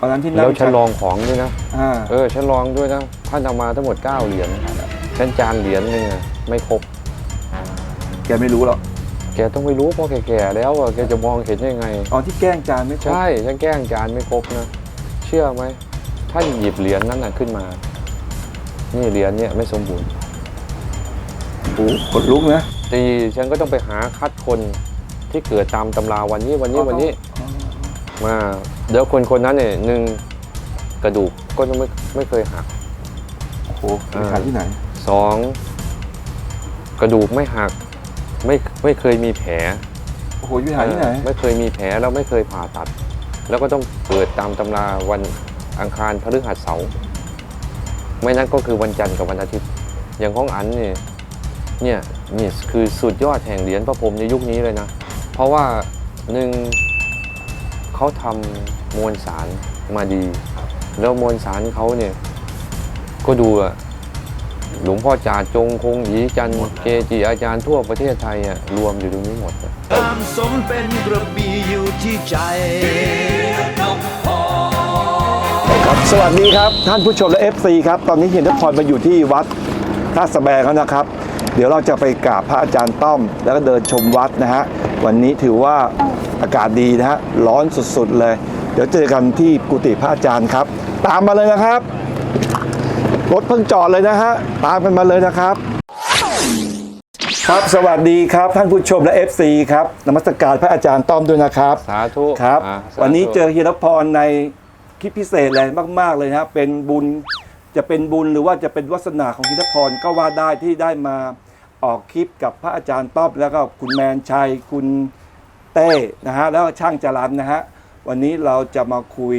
วันนั้นที่นั่แล้วงฉันลองของด้วยนะอ่าเออฉันลองด้วยนะท่านเอามาทั้งหมด 9 เหรียญฉันจานเหรียญหนึงอะไม่ครบ แกไม่รู้หรอกแกต้องไม่รู้เพราะแกแก่แล้วอะแกจะมองเห็นยังไง ตอนที่แกล้งจานไม่ครบใช่ฉันแกล้งจานไม่ครบนะ เชื่อไหมท่านหยิบเหรียญนั้นน่ะขึ้นมา นี่เหรียญเนี่ยไม่สมบูรณ์โอ้โหขนลุกนะ ตีฉันก็ต้องไปหาคัดคนที่เกิดตามตำราวันนี้วันนี้วันนี้อ๋อ มาเดี๋ยวคนคนนั้นเนี่ยหนึ่งกระดูกก็จะไม่ไม่เคยหัก โอ้โหไปขายที่ไหน สองกระดูกไม่หัก ไม่ไม่เคยมีแผลโอ้โหไปขายที่ไหนเออไม่เคยมีแผลแล้วไม่เคยผ่าตัด แล้วก็ต้องเกิดตามตำราวันอังคารพฤหัสเสาร์ไม่นั้นก็คือวันจันทร์กับวันอาทิตย์ อย่างของอันเนี่ยเนี่ยนี่คือสุดยอดแห่งเหรียญพระพรหมในยุคนี้เลยนะ เพราะว่าหนึ่ง เขาทำมวลสารมาดี แล้วมวลสารเขาเนี่ย ก็ดูอะหลวงพ่อจาจงคงหยีจันทร์เกจิอาจารย์ทั่วประเทศไทยอะรวมอยู่ตรงนี้หมดอะตามสมเป็นกระบี่อยู่ที่ใจครับสวัสดีครับ ท่านผู้ชมและ FC ครับ ตอนนี้เห็นนครมาอยู่ที่วัดท่าสะแบงแล้วนะครับ เดี๋ยวเราจะไปกราบพระอาจารย์ต้อม แล้วก็เดินชมวัดนะฮะ วันนี้ถือว่า อากาศดีนะฮะร้อนสุดๆเลย เดี๋ยวเจอกันที่กุฏิพระอาจารย์ครับ ตามมาเลยนะครับ รถเพิ่งจอดเลยนะฮะตามกันมาเลยนะครับ ครับสวัสดีครับท่านผู้ชมและ FC ครับนมัสการพระอาจารย์ต้อมด้วยนะครับสาธุครับ อะสาธุวันนี้เจอเฮียรพรในคลิปพิเศษเลยมาก ๆเลยนะครับเป็นบุญจะเป็นบุญหรือว่าจะเป็นวาสนาของเฮียรพรก็ว่าได้ที่ได้มาออกคลิปกับพระอาจารย์ต้อมแล้วก็คุณแมนชัยคุณ เต้นะฮะแล้วช่างจรันนะฮะวันนี้เราจะมาคุย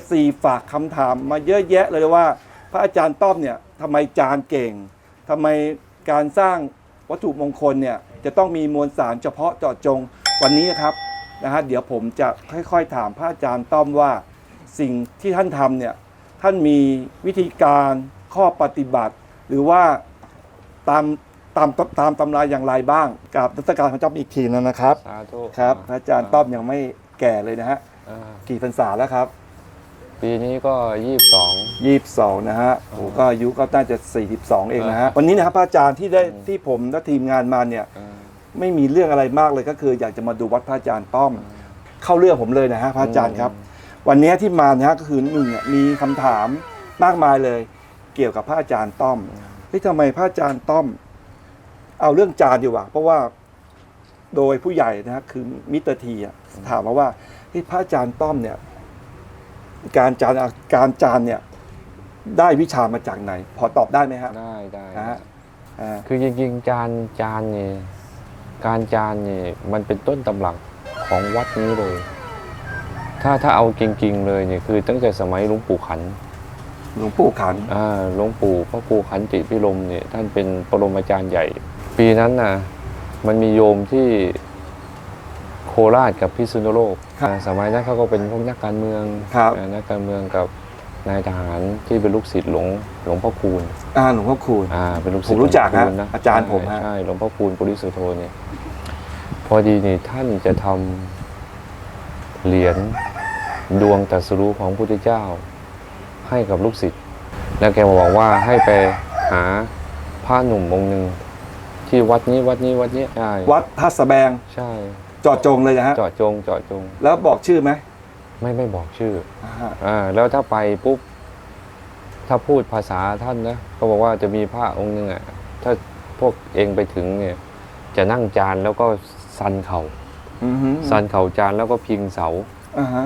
FC ฝากคำถามมาเยอะแยะเลยว่า พระอาจารย์ต้อมเนี่ยทำไมจานเก่งทำไมการสร้างวัตถุมงคลเนี่ยจะต้องมีมวลสารเฉพาะเจาะจงวันนี้นะครับนะฮะเดี๋ยวผมจะค่อยๆ ถามพระอาจารย์ต้อมว่า สิ่งที่ท่านทำเนี่ยท่านมีวิธีการข้อปฏิบัติ หรือว่าตาม ตามตามตำราอย่างไรบ้างกับรัชการพระเจ้าอีกทีนึงนะครับสาธุครับพระอาจารย์ต้อมยังไม่แก่เลยนะฮะอ่ากี่พรรษาแล้วครับ ปีนี้ก็ยี่สิบสองยี่สิบสองนะฮะโอ้ก็อายุก็น่าจะ 42 เองนะฮะ วันนี้นะครับพระอาจารย์ที่ได้ที่ผมและทีมงานมาเนี่ยไม่มีเรื่องอะไรมากเลยก็คือ อยากจะมาดูวัดพระอาจารย์ต้อม เข้าเรื่องผมเลยนะฮะพระอาจารย์ครับ วันนี้ที่มานะฮะก็คือหนึ่งอะมีคำถามมากมายเลย เกี่ยวกับพระอาจารย์ต้อมเฮ้ยทำไมพระอาจารย์ต้อม เอาเรื่องจานดีกว่า เพราะว่าโดยผู้ใหญ่นะฮะคือมิสเตอร์ทีอะถามมาว่าเฮ้ยพระอาจารย์ต้อมเนี่ย การจานการจานเนี่ย ได้วิชามาจากไหน พอตอบได้ไหมฮะได้ได้นะฮะอ่าคือจริงๆจานจานนี่การจานนี่มันเป็นต้นตำรับของวัดนี้เลย ถ้าถ้าเอาจริงๆเลยเนี่ยคือตั้งแต่สมัยหลวงปู่ขันหลวงปู่ขันอ่าหลวงปู่พระครูขันติพิรมเนี่ยท่านเป็นปรมาจารย์ใหญ่ ปีนั้นนะมันมีโยมที่โคราชกับพิษณุโลกครับอ่าสมัยนั้นเขาก็เป็นพวกนักการเมืองครับอ่านักการเมืองกับนายทหารที่เป็นลูกศิษย์หลวงหลวงพ่อคูณอ่าหลวงพ่อคูณ อ่าเป็นลูกศิษผมย์รู้จักหลวงพ่ฮะคูณนะอาจารย์ผมฮะ ใช่หลวงพ่อคูณปุริสุโธเนี่ยพอดีนี่ท่านจะทำเหรียญดวงตรัสรู้ของพระพุทธเจ้า ให้กับลูกศิษย์แล้วแกมาบอกว่าให้ไปหาพระหนุ่มองค์หนึ่ง ที่วัดนี้วัดนี้วัดนี้ใช่วัดท่าสะแบงใช่เจอดจงเลยนะฮะเจาะจงเจาะจง แล้วบอกชื่อไหมไม่ไม่บอกชื่ออ่าฮะอ่าแล้วถ้าไปปุ๊บ ถ้าพูดภาษาท่านนะก็บอกว่าจะมีพระองค์หนึ่งอะถ้าพวกเองไปถึงเนี่ย จะนั่งจานแล้วก็สันเขา่าอือฮึสันเข่าจานแล้วก็พิงเสา อ่าฮะ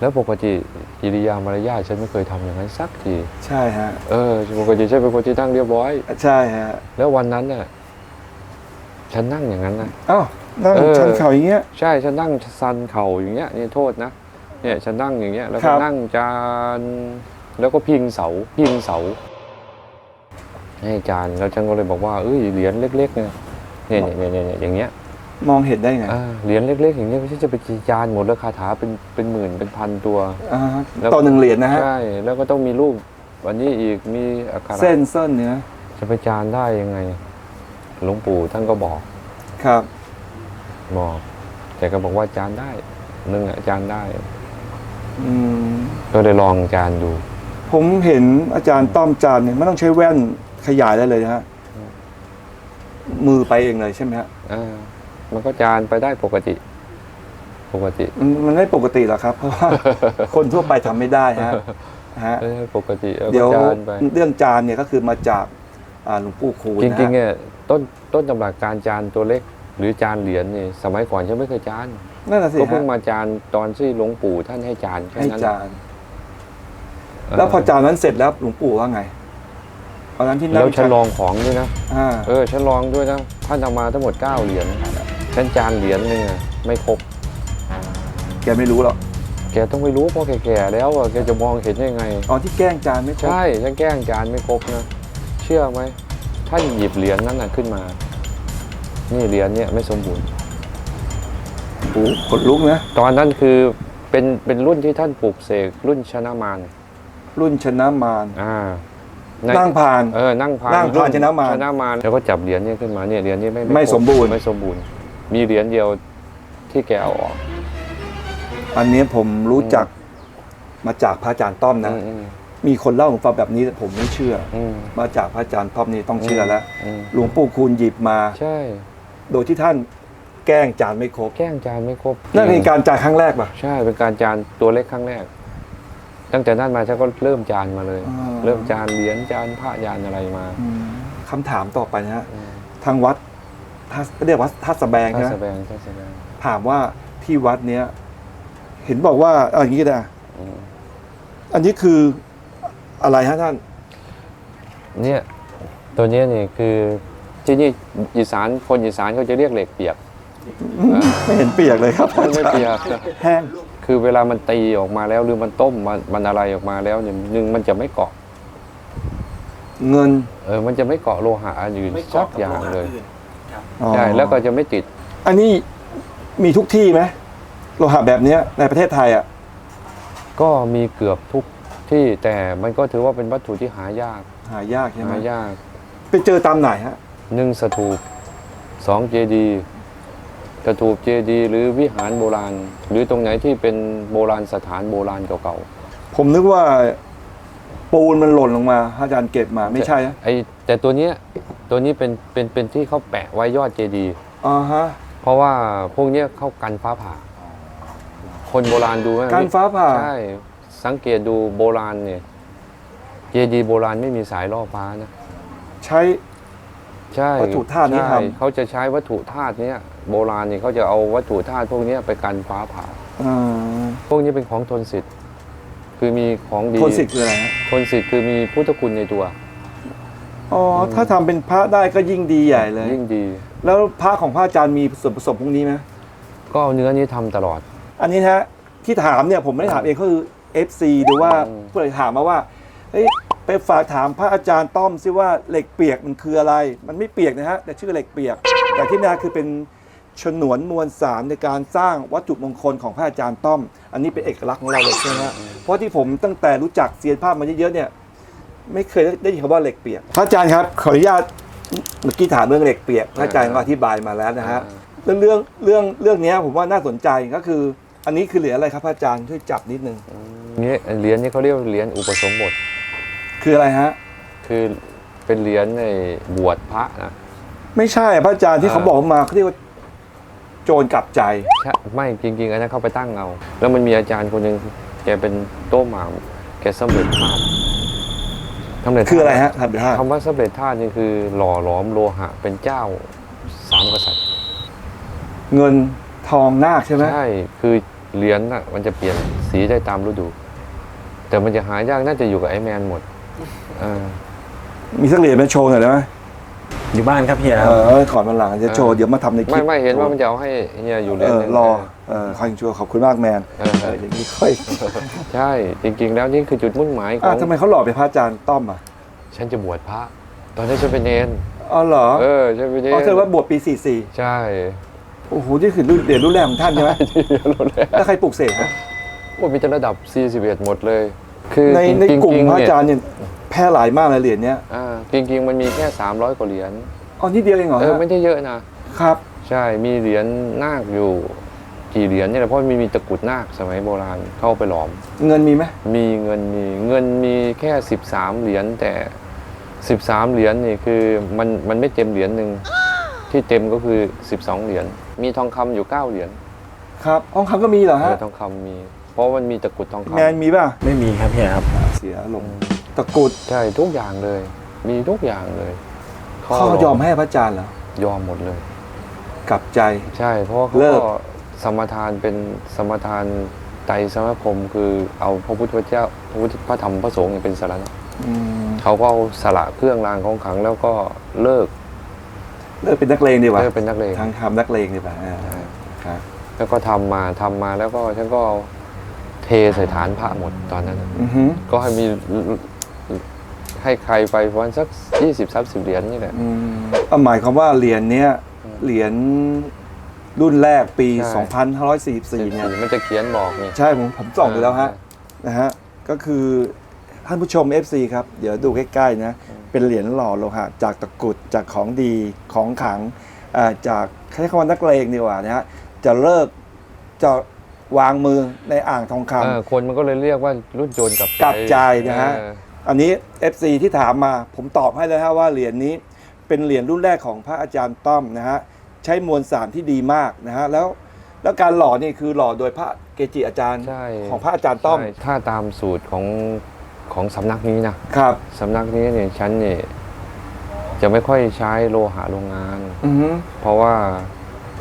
แล้วปกติกิริยามารยาทฉันไม่เคยทำอย่างนั้นสักที ใช่ฮะ เออปกติฉันเป็นคนที่นั่งเรียบร้อย ใช่ฮะ แล้ววันนั้นน่ะ ฉันนั่งอย่างนั้นนะ อ้าวนั่งเออ ชันเข่าอย่างเงี้ย ใช่ฉันนั่งสันเข่าอย่างเงี้ยนี่โทษนะเนี่ยฉันนั่งอย่างเงี้ยแล้วครัก็บ นั่งจานแล้วก็พิงเสาพิงเสา ให้จานแล้วฉันก็เลยบอกว่าเอ้ยเหรียญเล็กๆเนี่ยเนี่ยเนี่ยเนี่ยเนี่ยอย่างเงี้ยมองเห็นได้ไงอ่าเหรียญเล็ก ๆ อย่างเงี้ยไม่ใช่จะไปจีจานหมดแล้วคาถาเป็นเป็นหมื่นเป็นพันตัว อ่าฮะแล้ว ต่อหนึ่งเหรียญนะฮะ ใช่แล้วก็ต้องมีรูปวันนี้อีกมีอักขระเส้นเส้นเนื้อจะไปจานได้ยังไง หลวงปู่ท่านก็บอกครับบอกแต่ก็บอกว่าจานได้นึงอะจานได้ อืมก็เลยลองจานดู ผมเห็นอาจารย์ต้อมจานเนี่ยไม่ต้องใช้แว่นขยายได้เลยนะฮะมือไปเองเลยใช่ไหมฮะอ่ามันก็จานไปได้ปกติ ปกติ มันมันไม่ปกติหรอกครับ เพราะว่า คนทั่วไปทำไม่ได้ฮะฮะเออปกติแล้วเดี๋ก็ยวจานไปเรื่องจานเนี่ยก็คือมาจากอ่าหลวงปู่คูณจนะริงๆฮะเนี่ย ต้นต้นตำรับการจานตัวเล็ก หรือจานเหรียญนี่สมัยก่อนฉันไม่เคยจานนั่นแหะสิก็เพิ่ฮะงมาจานตอนที่หลวงปู่ท่านให้จานแค่ให้นั้นจานแล้วพอจานนั้นเสร็จแล้วหลวงปู่ว่าไงตอนนั้นที่นั่แล้งวฉันลองของด้วยนะอ่าเออฉันลองด้วยนะท่านเอามาทั้งหมดเก้าเหรียญฉันจานเหรียญหนึงอะไม่ครบ แกไม่รู้หรอกแกต้องไม่รู้เพราะแกแก่แล้วอะแกจะมองเห็นได้ไงตอนที่แกล้งจานไม่ครบใช่ฉันแกล้งจานไม่ครบนะ เชื่อไหม ท่านหยิบเหรียญนั้นน่ะขึ้นมา นี่เหรียญเนี่ยไม่สมบูรณ์โอ้โหขนลุกนะ ตอนนั้นคือเป็นเป็นรุ่นที่ท่านปลูกเสกรุ่นชนะมารรุ่นชนะมารอ่าในนั่งผ่าน เออ นั่งพานนั่งพานชนะมารชนะมารแล้วก็จับเหรียญเนี่ยขึ้นมาเนี่ยเหรียญนี้ไม่ไม่คบสมบูรณ์ไม่สมบูรณ์ มีเหรียญเดียวที่แกเอาออก อันนี้ผมรู้จักมาจากพระอาจารย์ต้อมนะอื มอืมมีคนเล่าผมฟังแบบนี้ผมไม่เชื่ออืมมาจากพระอาจารย์ต้อมนี่ต้องเชื่อแล้วอืม หลวงปู่คูณหยิบมา ใช่ โดยที่ท่านแกล้งจานไม่ครบแกล้งจานไม่ครบนั่นเป็นการจ่ายครั้งแรกป่ะ ใช่เป็นการจานตัวเล็กครั้งแรก ตั้งแต่นั้นมาฉันก็เริ่มจานมาเลย อ่า เริ่มจานเหรียญจานพระยานอะไรมาอืมคำถามต่อไปนะฮะอืมทางวัดท่าเรียกว่าท่าสะแบงท่าใช่ไหมแสดงท่าแสดงถามว่าที่วัดเนี้ยเห็นบอกว่าเอาอย่างนี้ก็ได้อืมอันนี้คือ อะไรฮะท่าน เนี่ยตัวเนี้ยนี่คือที่นี่อีสานคนอีสานเขาจะเรียกเหล็กเปียกไม่เห็นเปียกเลยครับมันไม่เปียกแห้งคือเวลามันตีออกมาแล้วหรือมันต้มมันมันอะไรออกมาแล้วเนี่ยหนึ่งมันจะไม่เกาะ เงิน เออมันจะไม่เกาะโลหะอื่นไม่สัเกาะกกับอย่าโลงหะเลยอื่นครับอ๋อใช่แล้วก็จะไม่ติด อันนี้มีทุกที่ไหมโลหะแบบเนี้ยในประเทศไทยอะก็มีเกือบทุก ที่แต่มันก็ถือว่าเป็นวัตถุที่หายากหายากใช่ไหมหายากไปเจอตามไหนฮะหนึ่งสถูปสองเจดีย์สถูปเจดีย์หรือวิหารโบราณ หรือตรงไหนที่เป็นโบราณสถานโบราณเก่าผมนึกว่าปูนมันหล่นลงมาอาจารย์เก็บมาๆไม่ใช่นะไอแต่ตัวเนี้ยตัวนี้เป็นเป็นเป็นที่เขาแปะไว้ยอดเจดีย์อ๋อฮะเพราะว่าพวกเนี้ยเข้ากันฟ้าผ่า คนโบราณดูไหมการฟ้าผ่า ใช่ สังเกตดูโบราณเนี่ยเจดีย์โบราณไม่มีสายล่อฟ้านะ ใช้ ใช่วัตถุธาตุนี้ใช่ทำเขาจะใช้วัตถุธาตุเนี้ยโบราณเนี่ยเขาจะเอาวัตถุธาตุพวกเนี้ยไปกันฟ้าผ่า อ่าพวกนี้เป็นของทนสิทธิ์ คือมีของดีโทนสิทธิ์คืออะไรฮะทนสิทธิ์คือมีพุทธคุณในตัว อ๋อถ้าทำเป็นพระได้ก็ยิ่งดีใหญ่เลย ยิ่งดี แล้วพระของพระอาจารย์มีส่วนผสมพวกนี้ไหมก็เอาเนื้อนี้ทำตลอด อันนี้ฮะที่ถามเนี่ยผมไม่ได้ถามเองก็คือ FC หรือว่าอืมผู้ใดถามมาว่าเฮ้ยไปฝากถามพระอาจารย์ต้อมซิว่าเหล็กเปียกมันคืออะไร มันไม่เปียกนะฮะแต่ชื่อเหล็กเปียก แต่ที่นี่คือเป็นฉนวนมวลสารในการสร้างวัตถุมงคลของพระอาจารย์ต้อม อันนี้เป็นเอกลักษณ์ของเราเลยใช่ไหมฮะเพราะที่ผมตั้งแต่รู้จักเซียนภาพมาเยอะๆเนี่ยไม่เคยได้ยินคำว่าเหล็กเปียก พระอาจารย์ครับขออนุญาตเมื่อกี้ถามเรื่องเหล็กเปียก พระอาจารย์ก็อธิบายมาแล้วนะฮะเรื่องเรื่องเรื่องเรื่องเนี้ยผมว่าน่าสนใจก็คือ อันนี้คือเหรียญอะไรครับพระอาจารย์ช่วยจับนิดนึง นี่เหรียญนี้เขาเรียกว่าเหรียญอุปสมบท คืออะไรฮะ คือเป็นเหรียญในบวชพระนะ ไม่ใช่พระอาจารย์ที่เขาอ่าบอกมาเขาเรียกว่าโจรกลับใจ ใช่ไม่จริงๆอันนั้นเขาไปตั้งเอา แล้วมันมีอาจารย์คนหนึ่งแกเป็นโต้หมามแกสำเร็จธาตุสำเร็จธาตุคืออะไรฮะครับเดี๋ยวฮะคำว่าสำเร็จธาตุนี่คือหล่อหลอมโลหะเป็นเจ้าสามกษัตริย์ เงิน ทองนาคใช่ไหมใช่คือเหรียญน่ะมันจะเปลี่ยนสีได้ตามฤดู แต่มันจะหายากน่าจะอยู่กับไอแมนหมดเออมีสักเหรียญมาโชว์หน่อยได้ไหมอยู่บ้านครับเฮียเออขอมาหลังจะโชว์เดี๋ยวมาทำในคลิไม่ปไม่เห็นว่ามันจะเอาให้เฮียอยู่เหรียญเออหนึ่ง รอเออคอยชัวร์ขอบคุณมากแมนเออ เอออย่างนี้ค่อยใช่จริง ๆ แล้วนี่คือจุดมุ่งหมายขอะองทำไมเขาหล่อเป็นพระอาจารย์ต้อมอะฉันจะบวชพระ ตอนนี้ฉันเป็นเนนอ๋อเหรอเออฉันเป็นเนนอ๋อแสดงว่าบวชปีใช่44 โอ้โหนี่คือรุ่นเหรียญรุ่นแรกของท่านใช่ไหมที่เรียนรู้แล้วแล้วใครปลูกเสกฮะว่ามีแต่ระดับ 41 หมดเลย คือในในจริงๆกลุ่มพระเนี่อาจารย์เนี่ยแพร่หลายมากเลยเหรียญเนี้ยอ่าจริงๆมันมีแค่ 300 กว่าเหรียญอ๋อนี่เดียวเองเหรอเออฮะไม่ได้เยอะนะครับ ใช่มีเหรียญนาคอยู่กี่เหรียญเนี่ยแหละเพราะมันมีตะกรุดนาคสมัยโบราณเข้าไปหลอม เงินมีไหมมีเงินมีเงินมีแค่ 13 เหรียญแต่13 เหรียญนี่คือมันมันไม่เต็มเหรียญหนึ่งที่เต็มก็คือ 12 เหรียญ มีทองคำอยู่9เหรียญครับห้องคำก็มีเหรอเอฮะอทองคำมี เพราะมันมีตะกรุดทองคำแมนมีป่ะไม่มีครับเฮียครับ เสียลงตะกรุดใช่ทุกอย่างเลย มีทุกอย่างเลยเขายอมให้พระอาจารย์เหรอยอมหมดเลย กลับใจ ใช่ เพราะว่าเขาเลิก ก็สมทานเป็นสมทานไตรสมาคมคือเอาพระพุทธเจ้าพระพุทธพระธรรมพระสงฆ์เป็นสารณะอืมเขาก็เอาสละเครื่องรางของขลังแล้วก็เลิก เลิกเป็นนักเลงดีกว่าเลิกเป็นนักเลงทางทำนักเลงดีกว่าอ่าครับแล้วก็ทำมาทำมาแล้วก็ฉันก็เอาเทใส่ฐานพระหมดตอนนั้นน่ะอือฮึก็ให้มีให้ใครไปประมาณสักยี่สิบสามสิบเหรียญนี่แหละอืมเอาหมายความว่าเหรียญเนี้ยเหรียญรุ่นแรกปีใช่2544เนี่ยมันจะเขียนบอกนี่ใช่ผมผมส่องดูแล้วฮะนะฮะก็คือ ท่านผู้ชม FC ครับ เดี๋ยวดูใกล้ๆนะ เป็นเหรียญหล่อโลหะจากตะกรุดจากของดีของขลังอ่าจากใช้คำว่านักเลงดีกว่านะฮะจะเลิกจะวางมือในอ่างทองคำ เออคนมันก็เลยเรียกว่ารุ่นโจรกับกลับใจนะฮะ เอออันนี้ FC ที่ถามมาผมตอบให้เลยฮะว่าเหรียญนี้เป็นเหรียญรุ่นแรกของพระอาจารย์ต้อมนะฮะใช้มวลสารที่ดีมากนะฮะแล้วแล้วการหล่อนี่คือหล่อโดยพระเกจิอาจารย์ใช่ของพระอาจารย์ต้อม ใช่ถ้าตามสูตรของ ของสำนักนี้นะครับสำนักนี้เนี่ยฉันเนี่ยจะไม่ค่อยใช้โลหะโรงงานอือฮึเพราะว่า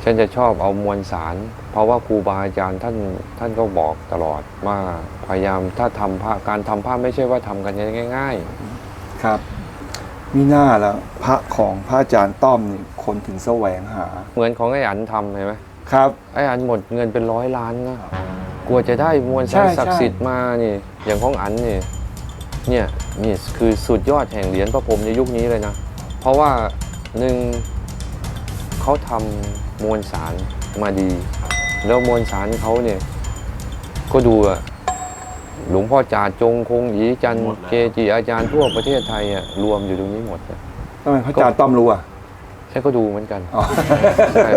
ฉันจะชอบเอามวลสาร เพราะว่าครูบาอาจารย์ท่านท่านก็บอกตลอดว่าพยายามถ้าทำผ้าการทำผ้าไม่ใช่ว่าทำกันง่าย ครับ มีหน้าแล้วพระของพระอาจารย์ต้อมนี่คนถึงแสวงหา ๆ เหมือนของไอ้อันทำเห็นไหมครับ ไอ้อันหมดเงินเป็นร้อยล้านนะกลัวจะได้มวลใช่สารใช่ศักดิ์สิทธิ์มานี่อย่างของอันนี่ เนี่ยนี่คือสุดยอดแห่งเหรียญพระพรหมในยุคนี้เลยนะ เพราะว่าหนึ่งเขาทำมวลสารมาดี แล้วมวลสารเขาเนี่ยก็ดูอะหลวงพ่อจาจงคงหยีจันทร์หมดแล้ว เกจิอาจารย์ทั่วประเทศไทยอะรวมอยู่ตรงนี้หมดอะทำไมพระอาจารย์ต้อมรู้อะฉันก็ดูเหมือนกันอ๋อ ใช่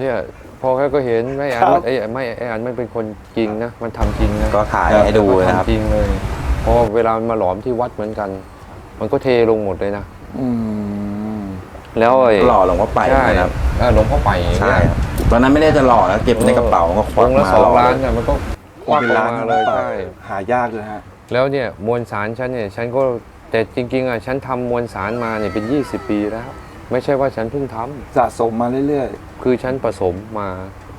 เนี่ยพอแค่ก็เห็นไม่อ่านครับ ไอ้ไม่ไอ้อ่านมันเป็นคนจริงนะ มันทำจริงนะก็ถ่ายให้ดูมันนะครับ ทำจริงเลย เพราะเวลามันมาหลอมที่วัดเหมือนกัน มันก็เทลงหมดเลยนะอืมแล้วไอ้หล่อหลวงพ่อไปใช่นะครับเออหลวงพ่อไปอย่างใช่เงี้ยครับตอนนั้นไม่ได้จะหล่อแล้วเก็บในกระเป๋าก็ควัอกงค์ละมาสองหล่อล้านเลยเนี่ยมันก็ควักเป็นออกล้านมาเลยใช่ หายากเลยฮะ แล้วเนี่ยมวลสารฉันเนี่ยฉันก็แต่จริงๆอะฉันทำมวลสารมาเนี่ยเป็น 20 ปีแล้ว ไม่ใช่ว่าฉันเพิ่งทำสะสมมาเรื่อยคือฉันผสมมา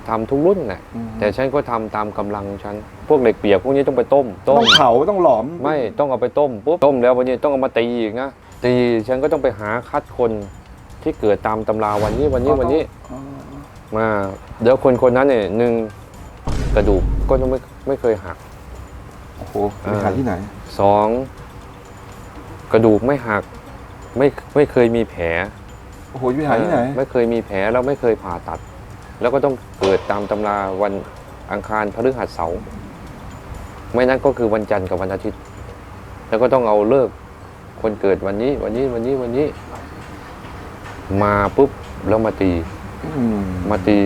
ทำทุกรุ่นแหละอืมแต่ฉันก็ทำตามกำลังฉัน พวกเหล็กเปียกพวกนี้ต้องไปต้มๆต้ต้มองเผาต้องหลอม ไม่ต้องเอาไปต้มปุ๊บต้มแล้ววันนี้ต้องเอามาตีอีกนะตีฉันก็ต้องไปหาคัดคนที่เกิดตามตำราวันนี้วันนี้วันนี้อ๋อมาเดี๋ยวคนคนนั้นเนี่ยหนึ่งกระดูกก็ต้องไม่ไม่เคยหักโอ้โหไปขายที่ไหนสองกระดูกไม่หัก ไม่ไม่เคยมีแผลโอ้โหไปขายที่ไหนเออไม่เคยมีแผลแล้วไม่เคยผ่าตัด แล้วก็ต้องเกิดตามตำราวันอังคารพฤหัสเสาร์ไม่นั้นก็คือวันจันทร์กับวันอาทิตย์ แล้วก็ต้องเอาเลิกษ์คนเกิดวันนี้ วันนี้วันนี้วันนี้ มาปุ๊บแล้วมาตีอืมมาตี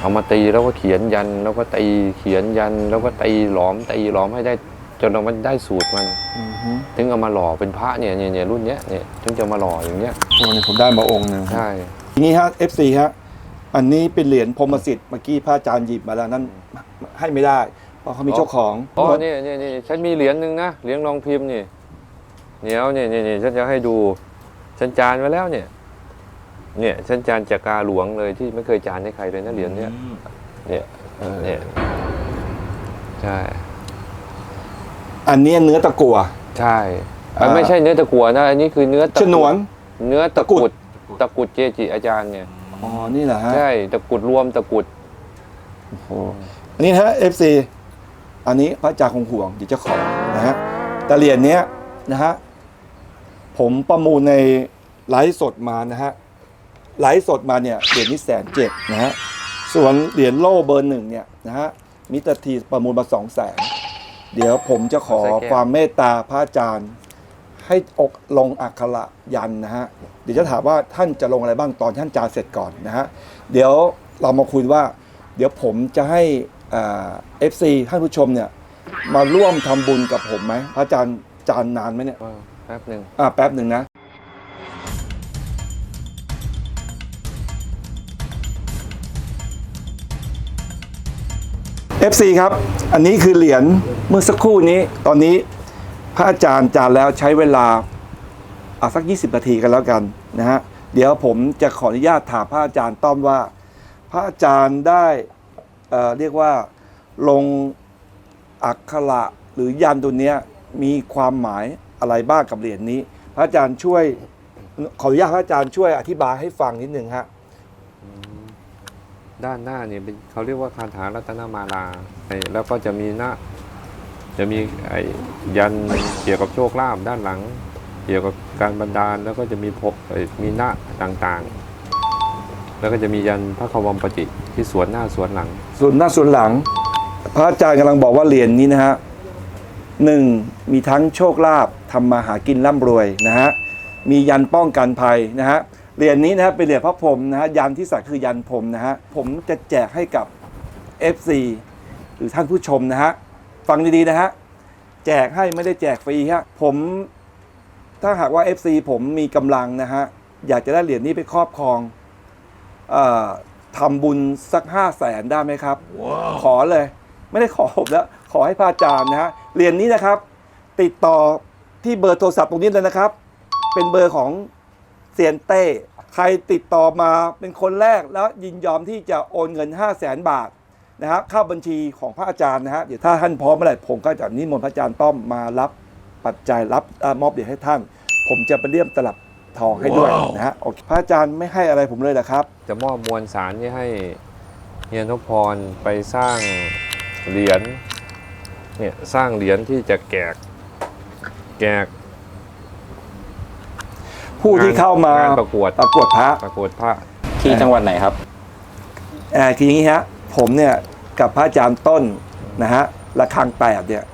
เอามาตีแล้วก็เขียนยัน แล้วก็ตีเขียนยัน แล้วก็ตีหลอมตีหลอมให้ได้จนเรามันได้สูตรมันอือฮึถึงเอามาหล่อเป็นพระเนี่ยเนี่ยเนี่ยรุ่นเนี้ยเนี่ยถึงจะมาหล่ออย่างเงี้ยโอ้นี่ผมได้มาองค์หนึ่งใช่ทีนี้ฮะ FC ฮะ อันนี้เป็นเหรียญพรหมสิทธิ์เมื่อกี้พระอาจารย์หยิบมาแล้วนั่นให้ไม่ได้ เพราะเขามีเจ้าของอ๋อเนี่ยเนี่ยเนี่ยฉันมีเหรียญหนึ่งนะเหรียญรองพิมพ์นี่เดี๋ยวเนี่ยเนี่ยเนี่ยฉันจะให้ดูฉันจานไว้แล้วเนี่ย เนี่ยฉันจานจากกาหลวงเลยที่ไม่เคยจานให้ใครเลยนะเหรียญเนี้ยเนี่ยเออเนี่ยใช่ อันนี้เนื้อตะกั่วใช่อ่าไม่ใช่เนื้อตะกั่วนะอันนี้คือเนื้อตะฉกรุดนวน เนื้อตะกรุดตะกรุดตะกรุดเจจิอาจารย์เนี่ย อ๋อ นี่เหรอฮะใช่ตะกรุดรวมตะกรุดโอ้โหอันนี้ฮะ FC อันนี้พระอาจารย์คงห่วงเดี๋ยวเจ้าของนะฮะแต่เหรียญเนี้ยนะฮะผมประมูลในไลฟ์สดมานะฮะไลฟ์สดมาเนี่ยเหรียญนี้แสนเจ็ดนะฮะส่วนเหรียญโล่เบอร์หนึ่งเนี่ยนะฮะมิตรทีประมูลมาสองแสนเดี๋ยวผมจะขอใส่แก้วความเมตตาพระอาจารย์ ให้อกลงอักขระยันนะฮะเดี๋ยวจะถามว่าท่านจะลงอะไรบ้างตอนท่านจาเสร็จก่อนนะฮะเดี๋ยวเรามาคุยว่า เดี๋ยวผมจะให้เอฟซีท่านผู้ชมเนี่ยมาร่วมทำบุญกับผมไหมพระอาจารย์จานนานไหมเนี่ยก็แป๊บหนึ่งอ่าแป๊บหนึ่งนะ FC ครับ อันนี้คือเหรียญเมื่อสักครู่นี้ตอนนี้ พระอาจารย์จานแล้วใช้เวลาอาสัก 20 นาทีกันแล้วกันนะฮะเดี๋ยวผมจะขออนุญาตถามพระอาจารย์ต้อมว่า พระอาจารย์ได้เอ่อเรียกว่าลงอักขระหรือยันตัวเนี้ยมีความหมายอะไรบ้างกับเหรียญนี้ พระอาจารย์ช่วยขออนุญาตพระอาจารย์ช่วยอธิบายให้ฟังนิดหนึ่งฮะด้านหน้าเนี่ยเป็นเขาเรียกว่าคาถารัตนมาลาแล้วก็จะมีหน้า จะมีไอ้ยันเกี่ยวกับโชคลาภด้านหลัง เกี่ยวกับการบันดาลแล้วก็จะมีพบมีหน้าต่างๆ แล้วก็จะมียันพระขวมปฏิที่สวนหน้าสวนหลัง ส่วนหน้าส่วนหลัง พระอาจารย์กำลังบอกว่าเหรียญนี้นะฮะหนึ่งมีทั้งโชคลาภทำมาหากินร่ำรวยนะฮะมียันป้องกันภัยนะฮะเหรียญนี้นะฮะเป็นเหรียญพระพรหมนะฮะยันที่สักคือยันพรหมนะฮะผมจะแจกให้กับ FC หรือท่านผู้ชมนะฮะ ฟังดีๆนะฮะ แจกให้ไม่ได้แจกฟรีฮะ ผมถ้าหากว่า FC ผมมีกำลังนะฮะ อยากจะได้เหรียญนี้ไปครอบครองเอ่อทำบุญสักห้าแสนได้ไหมครับขอเลย ไม่ได้ขอผมแล้ว ขอให้พระอาจารย์นะฮะ เหรียญนี้นะครับ ติดต่อที่เบอร์โทรศัพท์ตรงนี้เลยนะครับ เป็นเบอร์ของเซียนเต้ ใครติดต่อมาเป็นคนแรกแล้วยินยอมที่จะโอนเงิน 5 0 0แสนบาท นะฮะเข้าบัญชีของพระอาจารย์นะฮะเดี๋ยวถ้าท่านพร้อมเมื่อไหร่ผมก็จะนิมนต์พระอาจารย์ต้อมมารับปัจจัยรับเอ่อมอบเหรียญให้ท่าน ผมจะไปเลี่ยมตลับทองให้ด้วยนะฮะโอเคพระอาจารย์ไม่ให้อะไรผมเลยนะครับ จะมอบมวลสารนี้ให้เฮียนพพรไปสร้างเหรียญเนี่ยสร้างเหรียญที่จะแกก แกกผู้ที่เข้ามางานประกวดประกวดพระประกวดพระที่จังหวัดไหนครับ เอ่อคืออย่างนี้ฮะ ผมเนี่ยกับพระอาจารย์ต้นนะฮะระฆังแปดเนี่ย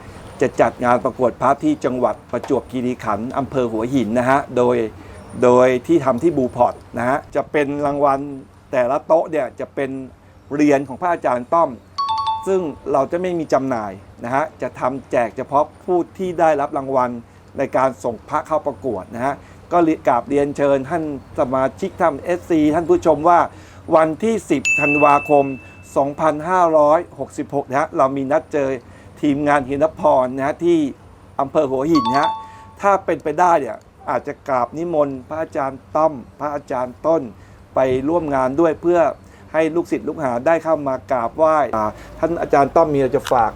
จะจัดงานประกวดพระที่จังหวัดประจวบคีรีขันธ์อำเภอหัวหินนะฮะโดยโดยที่ทำที่บูพอร์ตนะฮะจะเป็นรางวัลแต่ละโต๊ะเนี่ยจะเป็นเหรียญของพระอาจารย์ต้อม ซึ่งเราจะไม่มีจำหน่ายนะฮะจะทำแจกเฉพาะผู้ที่ได้รับรางวัลในการส่งพระเข้าประกวดนะฮะก็กราบเรียนเชิญท่านสมาชิกทำเอสซีท่านผู้ชมว่าวันที่ 10 ธันวาคม 2566 นะฮะเรามีนัดเจอทีมงานหินพรนะฮะที่อำเภอหัวหินนะฮะถ้าเป็นไปได้เนี่ยอาจจะกราบนิมนต์พระอาจารย์ต้อม พระอาจารย์ต้นไปร่วมงานด้วยเพื่อให้ลูกศิษย์ลูกหาได้เข้ามากราบไหว้อ่าท่านอาจารย์ต้อมมีอะไรจะฝาก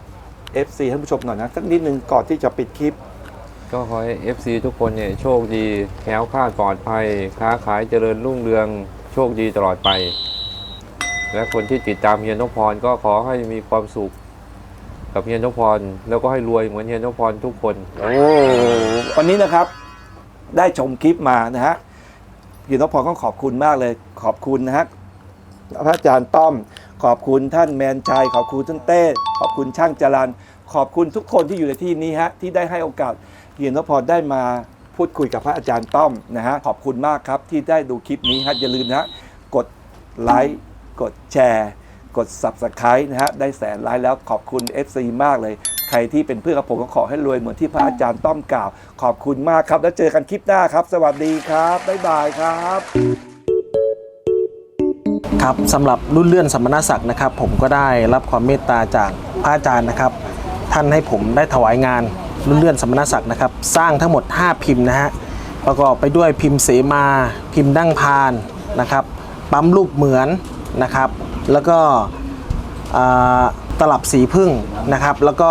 FC ท่านผู้ชมหน่อยนะสักนิดนึงก่อนที่จะปิดคลิป ก็ขอให้ FC ทุกคนเนี่ยโชคดีแคล้วคลาดปลอดภัย ค้าขายเจริญรุ่งเรือง โชคดีตลอดไป และคนที่ติดตามเฮียนพพรก็ขอให้มีความสุขกับเฮียนพพรแล้วก็ให้รวยเหมือนเฮียนพพรทุกคนโอ้วันนี้นะครับ ได้ชมคลิปมานะฮะพี่นพพรก็ขอบคุณมากเลย ขอบคุณนะฮะพระอาจารย์ต้อม ขอบคุณท่านแมนชัยขอบคุณท่านเต้ขอบคุณช่างจรันขอบคุณทุกคนที่อยู่ในที่นี้ฮะที่ได้ให้โอกาสพี่นพพรได้มาพูดคุยกับพระอาจารย์ต้อมนะฮะขอบคุณมากครับที่ได้ดูคลิปนี้ฮะอย่าลืมนะฮะกดไลค์ กดแชร์ กด Subscribe นะฮะได้แสนไลค์แล้วขอบคุณ FC มากเลย ใครที่เป็นเพื่อนกับผมก็ขอให้รวยเหมือนที่พระอาจารย์ต้อมกล่าว ขอบคุณมากครับ แล้วเจอกันคลิปหน้าครับ สวัสดีครับ บ๊ายบายครับ ครับสำหรับรุ่นเลื่อนสมมนาศักดิ์นะครับ ผมก็ได้รับความเมตตาจากพระอาจารย์นะครับ ท่านให้ผมได้ถวายงานรุ่นเลื่อนสมมนาศักดิ์นะครับ สร้างทั้งหมด 5 พิมพ์นะฮะประกอบไปด้วยพิมพ์เสมา พิมพ์ดั้งพานนะครับ ปั๊มรูปเหมือน นะครับ แล้วก็อ่าตลับสีพึ่งนะครับ แล้วก็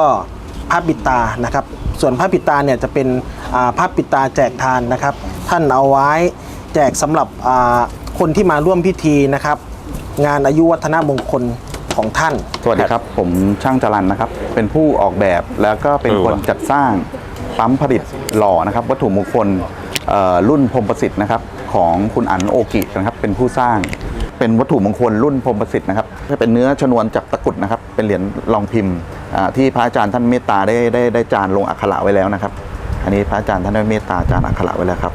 ผ้าปิดตานะครับ ส่วนผ้าปิดตาเนี่ยจะเป็นอ่าผ้าปิดตาแจกทานนะครับ ท่านเอาไว้แจกสำหรับอ่าคนที่มาร่วมพิธีนะครับ งานอายุวัฒนมงคลของท่าน สวัสดีครับ ผมช่างจรันนะครับ เป็นผู้ออกแบบแล้วก็เป็นคนจัดสร้างปั๊มผลิตหล่อนะครับ วัตถุมงคลเอ่อรุ่นพรหมประสิทธิ์นะครับ ของคุณอั๋นโอกินะครับเป็นผู้สร้าง เป็นวัตถุมงคลรุ่นพรมประสิทธิ์นะครับเป็นเนื้อชนวนจากตะกุดนะครับ เป็นเหรียญรองพิมพ์ที่พระอาจารย์ท่านเมตตาได้ได้ได้จานลงอักขระไว้แล้วนะครับ อันนี้พระอาจารย์ท่านได้เมตตาจานอักขระไว้แล้วครับ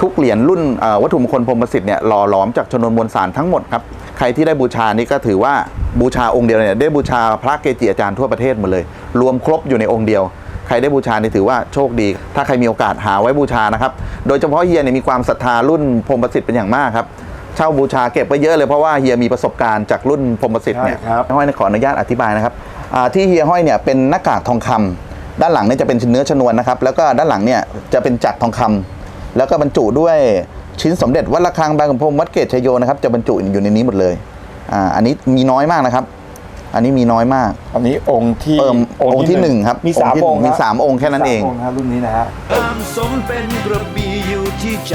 ทุกเหรียญรุ่นวัตถุมงคลพรมประสิทธิ์เนี่ยหล่อหลอมจากชนวนมวลสารทั้งหมดครับขรที่ได้บูชานี่ก็ถือว่าบูชาองค์เดียวเนี่ยได้บูชาพระเกจิอาจารย์ทั่วประเทศหมดเลย รวมครบอยู่ในองค์เดียวใครได้บูชานี่ถือว่าโชคดี ถ้าใครมีโอกาสหาไว้บูชานะครับ โดยเฉพาะเฮียเนี่ยมีความศรัทธารุ่นพรมประสิทธิ์เป็นอย่างมากครับ เช่าบูชาเก็บไว้เยอะเลยเพราะว่าเฮียมีประสบการณ์จากรุ่นพรหมประสิทธิ์เนี่ยใช่ครับ ห้อยขออนุญาตอธิบายนะครับอ่าที่เฮียห้อยเนี่ยเป็นหน้ากากทองคำด้านหลังเนี่ยจะเป็นเนื้อชนวนนะครับ แล้วก็ด้านหลังเนี่ยจะเป็นจักรทองคำแล้วก็บรรจุด้วยชิ้นสมเด็จวัดระฆังบางกำพงวัดเกตชยโยนะครับจะบรรจุอยู่ในนี้หมดเลยอ่าอันนี้มีน้อยมากนะครับ อันนี้มีน้อยมาก อันนี้องค์ที่เอิ่มองค์ที่หนึ่งครับมีสามองค์ที่หนึ่งองค์มีรับสามองค์แค่นั้นเองมีสามองค์นะรุ่นนี้นะฮะ ความสมเป็นกระบี่อยู่ที่ใจ